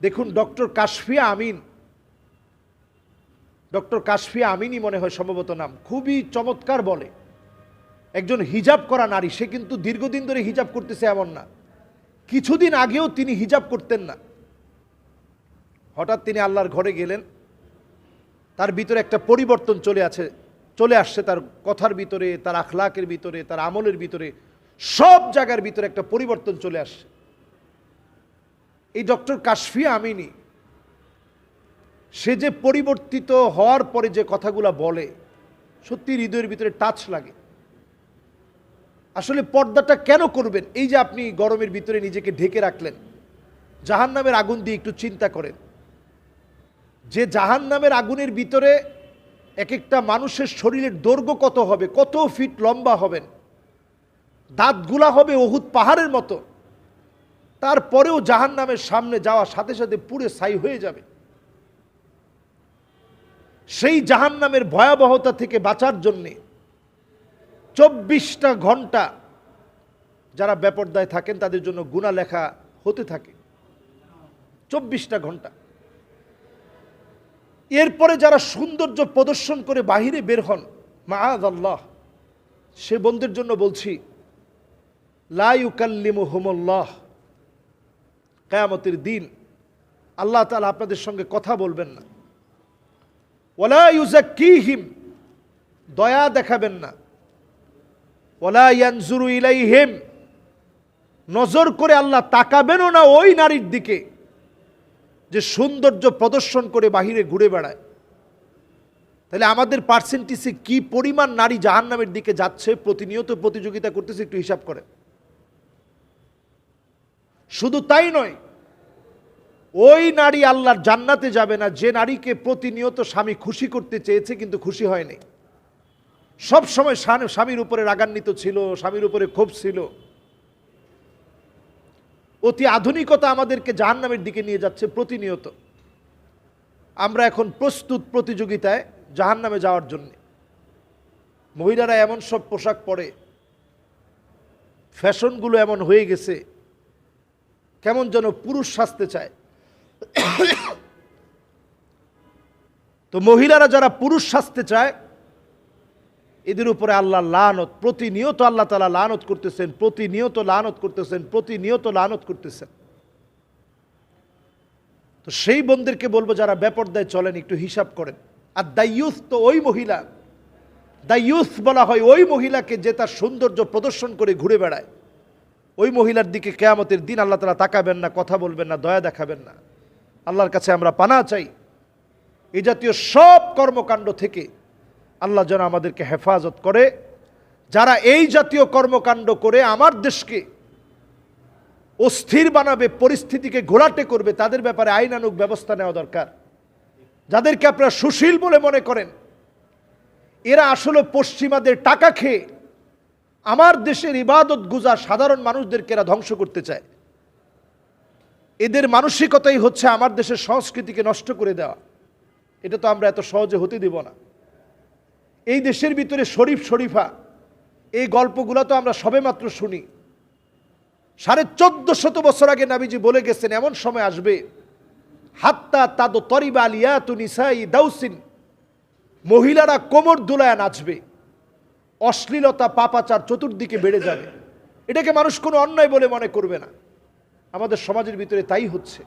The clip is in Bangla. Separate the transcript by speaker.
Speaker 1: দেখুন, ডক্টর কাশফিয়া আমিন। ডক্টর কাশফিয়া আমিনই মনে হয় সম্ভবত নাম। খুবই চমৎকার বলে। একজন হিজাব করা নারী, সে কিন্তু দীর্ঘদিন ধরে হিজাব করতেছে এমন না। কিছুদিন আগেও তিনি হিজাব করতেন না। হঠাৎ তিনি আল্লাহর ঘরে গেলেন। তার ভিতরে একটা পরিবর্তন চলে আছে, চলে আসছে তার কথার ভিতরে, তার আখলাকের ভিতরে, তার আমলের ভিতরে। সব জায়গার ভিতরে একটা পরিবর্তন চলে আসছে। এই ডক্টর কাশফিয়া আমিনী, সে যে পরিবর্তিত হওয়ার পরে যে কথাগুলা বলে সত্যি হৃদয়ের ভিতরে টাচ লাগে। আসলে পর্দাটা কেন করবেন? এই যে আপনি গরমের ভিতরে নিজেকে ঢেকে রাখলেন জাহান নামের আগুন দিয়ে একটু চিন্তা করেন। যে জাহান নামের আগুনের ভিতরে এক একটা মানুষের শরীরের দৈর্ঘ্য কত হবে, কত ফিট লম্বা হবেন, দাঁতগুলা হবে অহুত পাহাড়ের মতো তারপরেও জাহান নামের সামনে যাওয়ার সাথে সাথে পুড়ে ছাই হয়ে যাবে। সেই জাহান নামের ভয়াবহতা থেকে বাঁচার জন্যে চব্বিশটা ঘণ্টা যারা বেপর্দায় থাকেন, তাদের জন্য গুণা লেখা হতে থাকে। চব্বিশটা ঘণ্টা। এরপরে যারা সৌন্দর্য প্রদর্শন করে বাহিরে বের হন আল্লাহ সে বন্ধুর জন্য বলছি লাইকাল্লিমু হোমল্লাহ কেয়ামতের দিন আল্লাহ তালা আপনাদের সঙ্গে কথা বলবেন না। ওলা ইউজাক্কিহিম দয়া দেখাবেন না। ওলা ইয়ানজুরু ইলাইহিম, নজর করে আল্লাহ তাকাবেনও না ওই নারীর দিকে যে সৌন্দর্য প্রদর্শন করে বাহিরে ঘুরে বেড়ায়। তাহলে আমাদের পার্সেন্টেজে কি পরিমাণ নারী জাহান্নামের দিকে যাচ্ছে, প্রতিনিয়ত প্রতিযোগিতা করতেছে একটু হিসাব করে শুধু তাই নয়, ওই নারী আল্লাহর জান্নাতে যাবে না, যে নারীকে প্রতিনিয়ত স্বামী খুশি করতে চেয়েছে কিন্তু খুশি হয়নি। সব সময় স্বামীর উপরে রাগান্বিত ছিল, স্বামীর উপরে ক্ষোভ ছিল। অতি আধুনিকতা আমাদেরকে জাহান্নামের দিকে নিয়ে যাচ্ছে প্রতিনিয়ত। আমরা এখন প্রস্তুত প্রতিযোগিতায় জাহান্নামে যাওয়ার জন্য। মহিলারা এমন সব পোশাক পরে। ফ্যাশনগুলো এমন হয়ে গেছে। কেমন যেন পুরুষ সাজতে চায়। তো মহিলারা যারা পুরুষ সাজতে চায়, এদের উপরে আল্লাহ লানত, প্রতিনিয়ত আল্লাহ তালা লানত করতেছেন, প্রতিনিয়ত লানত করতেছেন, প্রতিনিয়ত লানত করতেছেন। তো সেই বন্ধুদেরকে বলব যারা বেপর্দায় চলেন, একটু হিসাব করেন। আর দায়ুথ তো ওই মহিলা দায়ুথ বলা হয় ওই মহিলাকে যে তার সৌন্দর্য প্রদর্শন করে ঘুরে বেড়ায়। ওই মহিলার দিকে কেয়ামতের দিন আল্লাহ তালা তাকাবেন না, কথা বলবেন না, দয়া দেখাবেন না। আল্লাহর কাছে আমরা পানা চাই। এই জাতীয় সব কর্মকাণ্ড থেকে আল্লাহ যেন আমাদেরকে হেফাজত করে। যারা এই জাতীয় কর্মকাণ্ড করে আমার দেশকে অস্থির বানাবে, পরিস্থিতিকে ঘোলাটে করবে, তাদের ব্যাপারে আইনানুক ব্যবস্থা নেওয়া দরকার। যাদেরকে আপনারা সুশীল বলে মনে করেন, এরা আসলে পশ্চিমাদের টাকা খেয়ে আমার দেশের ইবাদত গুজার সাধারণ মানুষদেরকে এরা ধ্বংস করতে চায়। এদের মানসিকতাই হচ্ছে আমার দেশের সংস্কৃতিকে নষ্ট করে দেওয়া। এটা তো আমরা এত সহজে হতে দেব না। এই দেশের ভিতরে শরীফ শরীফা, এই গল্পগুলো তো আমরা সবেমাত্র শুনি। সাড়ে চোদ্দ শত বছর আগে নাবিজি বলে গেছেন, এমন সময় আসবে, হাত্তা তাদ তরিবা আলিয়া তু নিসাই দাউসিন, মহিলারা কোমর দুলায় নাচবে। অশ্লীলতা পাপাচার চতুর্দিকে বেড়ে যাবে। এটাকে মানুষ কোনো অন্যায় বলে মনে করবে না। আমাদের সমাজের ভিতরে তাই হচ্ছে।